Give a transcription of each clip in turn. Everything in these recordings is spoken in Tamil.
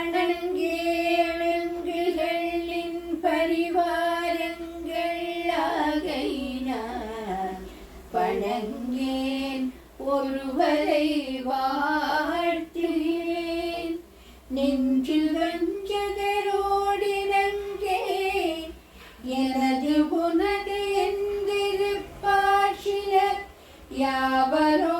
வணங்கேளங்குகளின் பரிவாரங்கள் ஆகையினான் வணங்கேன் ஒருவரை வாழ்த்துகிறேன். நெஞ்சில் வஞ்சகரோடிறங்கேன் எனது உனது என்றிருப்பார் சிலர். யாவரோ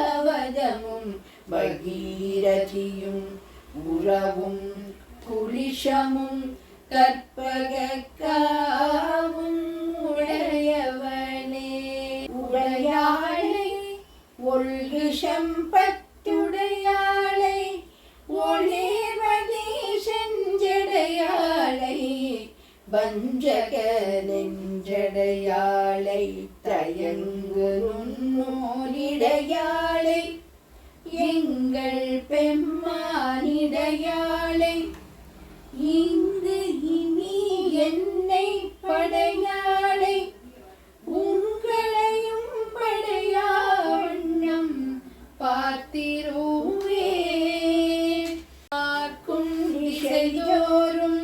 ஐராவதமும் பகீரதியும் உறவும் குலிஷமும் கற்பகாவும் உடையவனே. உடையாளை ஒல்கு சம்பத்துடையாளை ஒளேவதி செஞ்சடையாளை வஞ்சக நெஞ்சடையாளை தயங்கு நுண்ணோரிடையாளை எங்கள் பெம்மானிடையாளை இங்கு இனி என்னை படையாளை உங்களையும் படையாவண்ணம் பார்த்திருவே. பார்க்கும் திசைதோறும்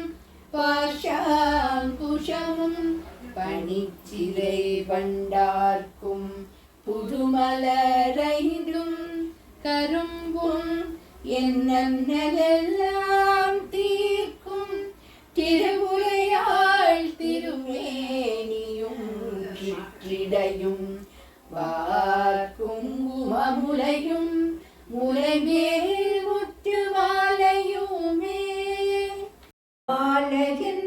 பாஷாங்குஷமும் பனிச்சிலை வண்டார்க்கும் புதுமலர் കരുമ്പും എന്നെല്ലാം തീർക്കും. തിരുവുലയാൾ തിരുമേനിയും കിട്ടിടയും. വാർക്കുങ്കുമമുലയും മുലമേൽ മുറ്റുമാലയുമേ. ബാലകൻ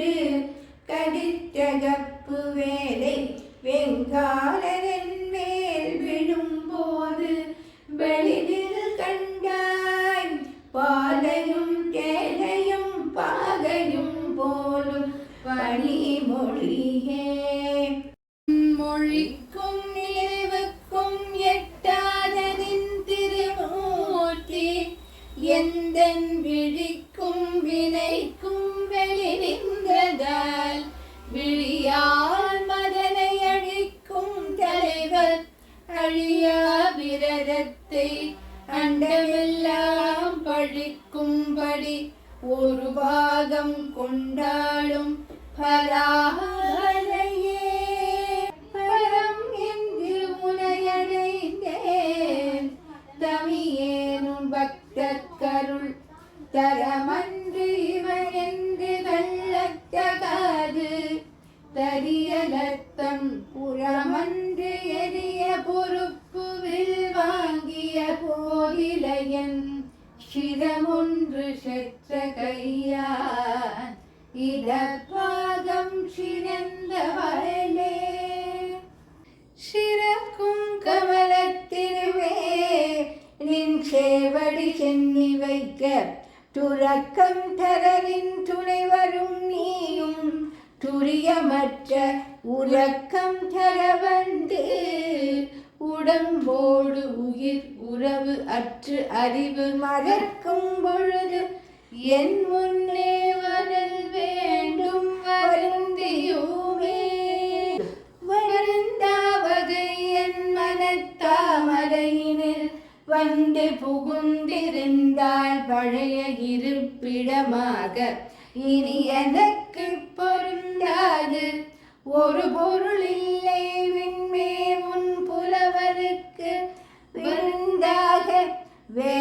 கொண்டு கடித்தகப்பு வேலை வெங்காலரன் மேல் விழும்போது வெளியில் கண்டாய். பாலையும் தேனையும் பாகையும் போலும் பனிமொழியே மொழிக்கும் நினைவுக்கும் எட்டாதனின் திருமூர்த்தி எந்தன் விழிக்கும் வினைக்கும் அண்டமெல்லாம் பழிக்கும்படி ஒரு பாகம் கொண்டாடும் பராகரையே பரம் என்று உனையடைந்தேன் தமியேனும் பக்தக்கருள் தரமன்று இவன் என்று கள்ளத்தகாது. தரியலத்தம் சிரமொன்று செற்ற கையான் இடப்பாகம் சிறந்த வயலே. சிறக்கும் கமலத்திருவே நின் சேவடி சென்னி வைக்க துறக்கம் தரவின் துணை வரும் நீயும் துரியமற்ற உறக்கம் தர வந்து உடம்போடு உயிர் உறவு அற்று அறிவு மறக்கும் பொழுது என் முன்னே வரல் வேண்டும் வருந்தியோமே. வருந்தாவது என் மனத்தாமரையினில் வந்து புகுந்திருந்தால் பழைய இருப்பிடமாக. இனி எனக்கு பொருந்தாது. ஒரு பொருள் இல்லை விண்மே உன் விருந்தவருக்கு விருந்தாக வே